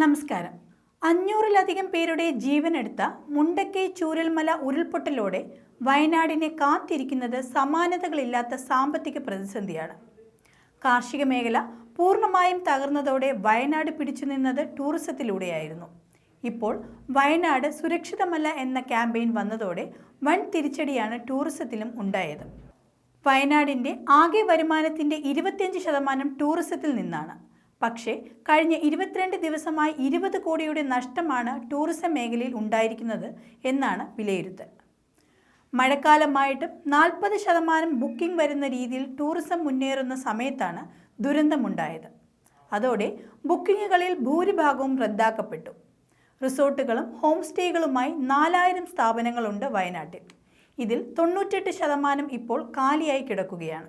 നമസ്കാരം. അഞ്ഞൂറിലധികം പേരുടെ ജീവനെടുത്ത മുണ്ടക്കൈ ചൂരൽമല ഉരുൾപൊട്ടലോടെ വയനാടിനെ കാത്തിരിക്കുന്നത് സമാനതകളില്ലാത്ത സാമ്പത്തിക പ്രതിസന്ധിയാണ്. കാർഷിക മേഖല പൂർണമായും തകർന്നതോടെ വയനാട് പിടിച്ചു നിന്നത് ടൂറിസത്തിലൂടെയായിരുന്നു. ഇപ്പോൾ വയനാട് സുരക്ഷിതമല്ല എന്ന ക്യാമ്പയിൻ വന്നതോടെ വൻ തിരിച്ചടിയാണ് ടൂറിസത്തിലും ഉണ്ടായത്. വയനാടിന്റെ ആകെ വരുമാനത്തിന്റെ ഇരുപത്തിയഞ്ച് ശതമാനം ടൂറിസത്തിൽ നിന്നാണ്. പക്ഷേ കഴിഞ്ഞ ഇരുപത്തിരണ്ട് ദിവസമായി ഇരുപത് കോടിയുടെ നഷ്ടമാണ് ടൂറിസം മേഖലയിൽ ഉണ്ടായിരിക്കുന്നത് എന്നാണ് വിലയിരുത്തൽ. മഴക്കാലമായിട്ടും നാൽപ്പത് ശതമാനം ബുക്കിംഗ് വരുന്ന രീതിയിൽ ടൂറിസം മുന്നേറുന്ന സമയത്താണ് ദുരന്തമുണ്ടായത്. അതോടെ ബുക്കിങ്ങുകളിൽ ഭൂരിഭാഗവും റദ്ദാക്കപ്പെട്ടു. റിസോർട്ടുകളും ഹോം സ്റ്റേകളുമായി നാലായിരം സ്ഥാപനങ്ങളുണ്ട് വയനാട്ടിൽ. ഇതിൽ തൊണ്ണൂറ്റെട്ട് ശതമാനം ഇപ്പോൾ കാലിയായി കിടക്കുകയാണ്.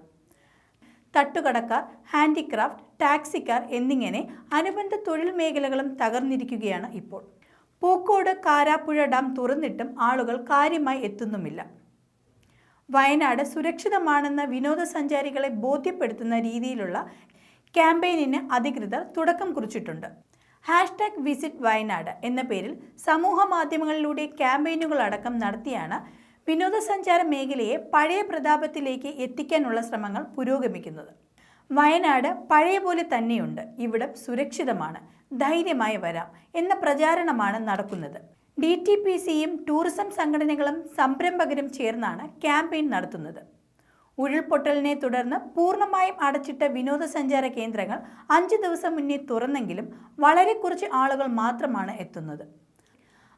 തട്ടുകടക്കാർ ഹാൻഡിക്രാഫ്റ്റ് ടാക്സിക്കാർ എന്നിങ്ങനെ അനുബന്ധ തൊഴിൽ മേഖലകളും തകർന്നിരിക്കുകയാണ് ഇപ്പോൾ. പൂക്കോട് കാരാപ്പുഴ ഡാം തുറന്നിട്ടും ആളുകൾ കാര്യമായി എത്തുന്നുമില്ല. വയനാട് സുരക്ഷിതമാണെന്ന വിനോദസഞ്ചാരികളെ ബോധ്യപ്പെടുത്തുന്ന രീതിയിലുള്ള ക്യാമ്പയിനിന് അധികൃതർ തുടക്കം കുറിച്ചിട്ടുണ്ട്. ഹാഷ്ടാഗ് വിസിറ്റ് വയനാട് എന്ന പേരിൽ സമൂഹ മാധ്യമങ്ങളിലൂടെ ക്യാമ്പയിനുകളടക്കം നടത്തിയാണ് വിനോദസഞ്ചാര മേഖലയെ പഴയ പ്രതാപത്തിലേക്ക് എത്തിക്കാനുള്ള ശ്രമങ്ങൾ പുരോഗമിക്കുന്നത്. വയനാട് പഴയ പോലെ തന്നെയുണ്ട്. ഇവിടെ സുരക്ഷിതമാണ്. ധൈര്യമായി വരാം എന്ന പ്രചാരണമാണ് നടക്കുന്നത്. ഡി ടി പി സിയും ടൂറിസം സംഘടനകളും സംരംഭകരും ചേർന്നാണ് ക്യാമ്പയിൻ നടത്തുന്നത്. ഉരുൾപൊട്ടലിനെ തുടർന്ന് പൂർണമായും അടച്ചിട്ട വിനോദസഞ്ചാര കേന്ദ്രങ്ങൾ അഞ്ച് ദിവസം മുന്നേ തുറന്നെങ്കിലും വളരെ കുറച്ച് ആളുകൾ മാത്രമാണ് എത്തുന്നത്.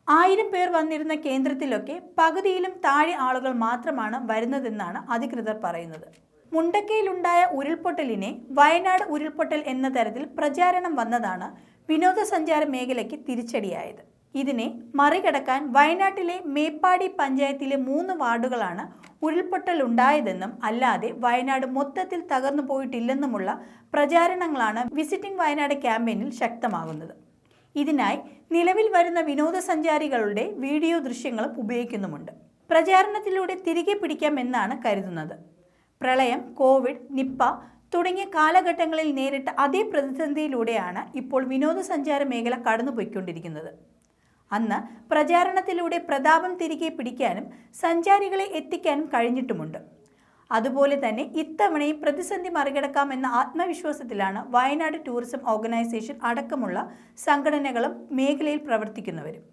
ആയിരം പേർ വന്നിരുന്ന കേന്ദ്രത്തിലൊക്കെ പകുതിയിലും താഴെ ആളുകൾ മാത്രമാണ് വരുന്നതെന്നാണ് അധികൃതർ പറയുന്നത്. മുണ്ടക്കയിലുണ്ടായ ഉരുൾപൊട്ടലിനെ വയനാട് ഉരുൾപൊട്ടൽ എന്ന തരത്തിൽ പ്രചാരണം വന്നതാണ് വിനോദസഞ്ചാര മേഖലയ്ക്ക് തിരിച്ചടിയായത്. ഇതിനെ മറികടക്കാൻ വയനാട്ടിലെ മേപ്പാടി പഞ്ചായത്തിലെ മൂന്ന് വാർഡുകളാണ് ഉരുൾപൊട്ടൽ ഉണ്ടായതെന്നും അല്ലാതെ വയനാട് മൊത്തത്തിൽ തകർന്നു പോയിട്ടില്ലെന്നുമുള്ള പ്രചാരണങ്ങളാണ് വിസിറ്റിംഗ് വയനാട് ക്യാമ്പയിനിൽ ശക്തമാകുന്നത്. ഇതിനായി നിലവിൽ വരുന്ന വിനോദസഞ്ചാരികളുടെ വീഡിയോ ദൃശ്യങ്ങളും ഉപയോഗിക്കുന്നുമുണ്ട്. പ്രചാരണത്തിലൂടെ തിരികെ പിടിക്കാമെന്നാണ് കരുതുന്നത്. പ്രളയം കോവിഡ് നിപ്പ തുടങ്ങിയ കാലഘട്ടങ്ങളിൽ നേരിട്ട അതേ പ്രതിസന്ധിയിലൂടെയാണ് ഇപ്പോൾ വിനോദസഞ്ചാര മേഖല കടന്നുപോയിക്കൊണ്ടിരിക്കുന്നത്. അന്ന് പ്രചാരണത്തിലൂടെ പ്രതാപം തിരികെ പിടിക്കാനും സഞ്ചാരികളെ എത്തിക്കാനും കഴിഞ്ഞിട്ടുമുണ്ട്. അതുപോലെ തന്നെ ഇത്തവണയും പ്രതിസന്ധി മറികടക്കാമെന്ന ആത്മവിശ്വാസത്തിലാണ് വയനാട് ടൂറിസം ഓർഗനൈസേഷൻ അടക്കമുള്ള സംഘടനകളും മേഖലയിൽ പ്രവർത്തിക്കുന്നവരും.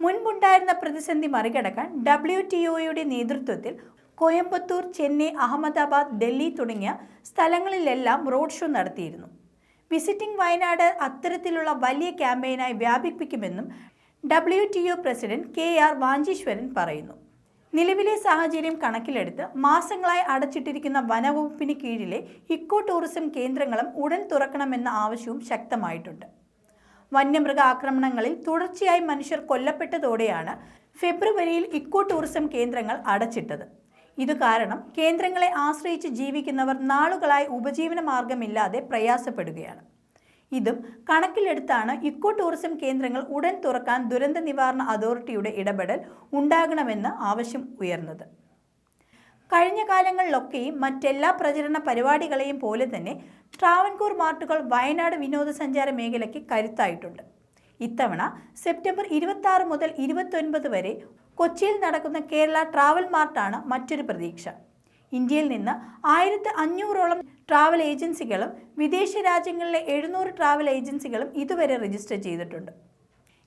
മുൻപുണ്ടായിരുന്ന പ്രതിസന്ധി മറികടക്കാൻ ഡബ്ല്യു ടി ഒയുടെ നേതൃത്വത്തിൽ കോയമ്പത്തൂർ ചെന്നൈ അഹമ്മദാബാദ് ഡൽഹി തുടങ്ങിയ സ്ഥലങ്ങളിലെല്ലാം റോഡ് ഷോ നടത്തിയിരുന്നു. വിസിറ്റിംഗ് വയനാട് അത്തരത്തിലുള്ള വലിയ ക്യാമ്പയിനായി വ്യാപിപ്പിക്കുമെന്നും W T O president K R Vancheeswaran പറയുന്നു. നിലവിലെ സാഹചര്യം കണക്കിലെടുത്ത് മാസങ്ങളായി അടച്ചിട്ടിരിക്കുന്ന വനവകുപ്പിന് കീഴിലെ ഇക്കോ ടൂറിസം കേന്ദ്രങ്ങളും ഉടൻ തുറക്കണമെന്ന ആവശ്യവും ശക്തമായിട്ടുണ്ട്. വന്യമൃഗ ആക്രമണങ്ങളിൽ തുടർച്ചയായി മനുഷ്യർ കൊല്ലപ്പെട്ടതോടെയാണ് ഫെബ്രുവരിയിൽ ഇക്കോ ടൂറിസം കേന്ദ്രങ്ങൾ അടച്ചിട്ടത്. ഇത് കാരണം കേന്ദ്രങ്ങളെ ആശ്രയിച്ച് ജീവിക്കുന്നവർ നാളുകളായി ഉപജീവന മാർഗമില്ലാതെ പ്രയാസപ്പെടുകയാണ്. ഇതും കണക്കിലെടുത്താണ് ഇക്കോ ടൂറിസം കേന്ദ്രങ്ങൾ ഉടൻ തുറക്കാൻ ദുരന്ത നിവാരണ അതോറിറ്റിയുടെ ഇടപെടൽ ഉണ്ടാകണമെന്ന് ആവശ്യം ഉയർന്നത്. കഴിഞ്ഞ കാലങ്ങളിലൊക്കെയും മറ്റെല്ലാ പ്രചരണ പരിപാടികളെയും പോലെ തന്നെ ട്രാവൻകൂർ മാർട്ടുകൾ വയനാട് വിനോദസഞ്ചാര മേഖലയ്ക്ക് കരുത്തായിട്ടുണ്ട്. ഇത്തവണ സെപ്റ്റംബർ ഇരുപത്തി മുതൽ ഇരുപത്തൊൻപത് വരെ കൊച്ചിയിൽ നടക്കുന്ന കേരള ട്രാവൽ മാർട്ടാണ് മറ്റൊരു പ്രതീക്ഷ. ഇന്ത്യയിൽ നിന്ന് ആയിരത്തി അഞ്ഞൂറോളം ട്രാവൽ ഏജൻസികളും വിദേശ രാജ്യങ്ങളിലെ എഴുന്നൂറ് ട്രാവൽ ഏജൻസികളും ഇതുവരെ രജിസ്റ്റർ ചെയ്തിട്ടുണ്ട്.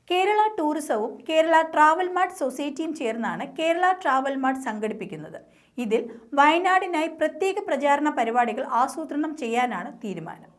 കേരള ടൂറിസവും കേരള ട്രാവൽ മാർട്ട് സൊസൈറ്റിയും ചേർന്നാണ് കേരള ട്രാവൽ മാർട്ട് സംഘടിപ്പിക്കുന്നത്. ഇതിൽ വയനാടിനായി പ്രത്യേക പ്രചാരണ പരിപാടികൾ ആസൂത്രണം ചെയ്യാനാണ് തീരുമാനം.